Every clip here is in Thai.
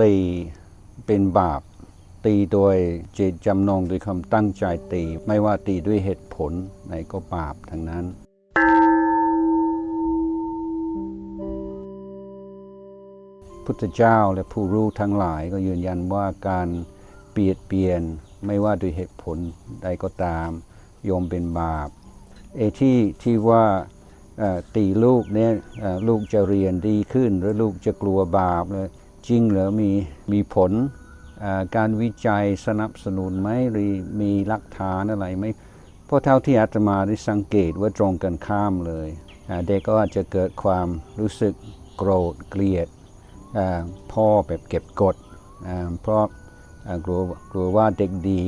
ตีเป็นบาป ตีโดยเจตจำนงโดยคำตั้งใจตี ไม่ว่าตีด้วยเหตุผลไหนก็บาปทั้งนั้น พุทธเจ้าและผู้รู้ทั้งหลายก็ยืนยันว่าการเปลียดเปลี่ยนไม่ว่าด้วยเหตุผลใดก็ตามโยมเป็นบาปเอที่ที่ว่าตีลูกเนี่ยลูกจะเรียนดีขึ้น หรือลูกจะกลัวบาปเลย จริงหรือมีมีผลการวิจัยสนับสนุนไหมหรือมีหลักฐานอะไรไหมเพราะเท่าที่อาตมาได้สังเกตว่าตรงกันข้ามเลยเด็กก็อาจจะเกิดความรู้สึกโกรธเกลียดพ่อแบบเก็บกดเพราะกลัวกลัวว่าเด็กดี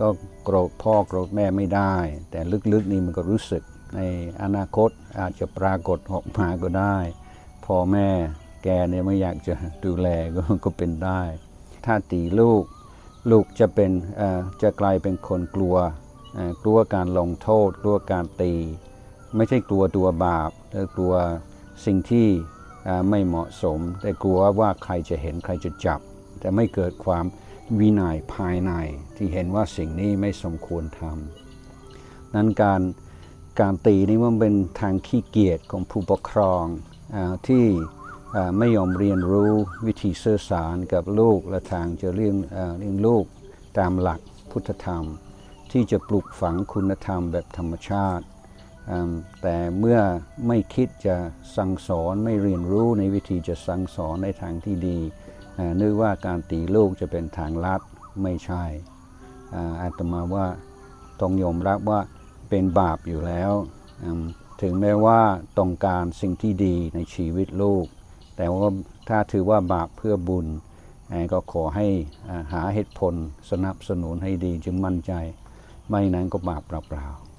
ก็โกรธพ่อโกรธแม่ไม่ได้ แต่ลึกๆนี่มันก็รู้สึกในอนาคตอาจจะปรากฏออกมาก็ได้พ่อแม่ แกเนี่ยไม่อยากจะดูแลก็ก็เป็นได้ ถ้าตีลูกลูกจะเป็นจะกลายเป็นคนกลัว กลัวการลงโทษ กลัวการตี ไม่ใช่กลัวตัวบาปแต่กลัวสิ่งที่ไม่เหมาะสม แต่กลัวว่าใครจะเห็นใครจะจับ แต่ไม่เกิดความวินัยภายในที่เห็นว่าสิ่งนี้ไม่สมควรทำนั้นการการตีนี่มันเป็นทางขี้เกียจของผู้ปกครองอที่ ไม่ยอมเรียนรู้วิธีสื่อสารกับลูกและทางจะเลี้ยงเลี้ยงลูกตามหลักพุทธธรรม ที่จะปลูกฝังคุณธรรมแบบธรรมชาติ แต่เมื่อไม่คิดจะสั่งสอนไม่เรียนรู้ในวิธีจะสั่งสอนในทางที่ดีนึกว่าการตีลูกจะเป็นทางลัดไม่ใช่อาตมาว่าต้องยอมรับว่าเป็นบาปอยู่แล้ว ถึงแม้ว่าต้องการสิ่งที่ดีในชีวิตลูก แต่ว่าถ้าถือว่าบาปเพื่อบุญก็ขอให้หาเหตุผลสนับสนุนให้ดีจึงมั่นใจ ไม่นั้นก็บาปเปล่าๆ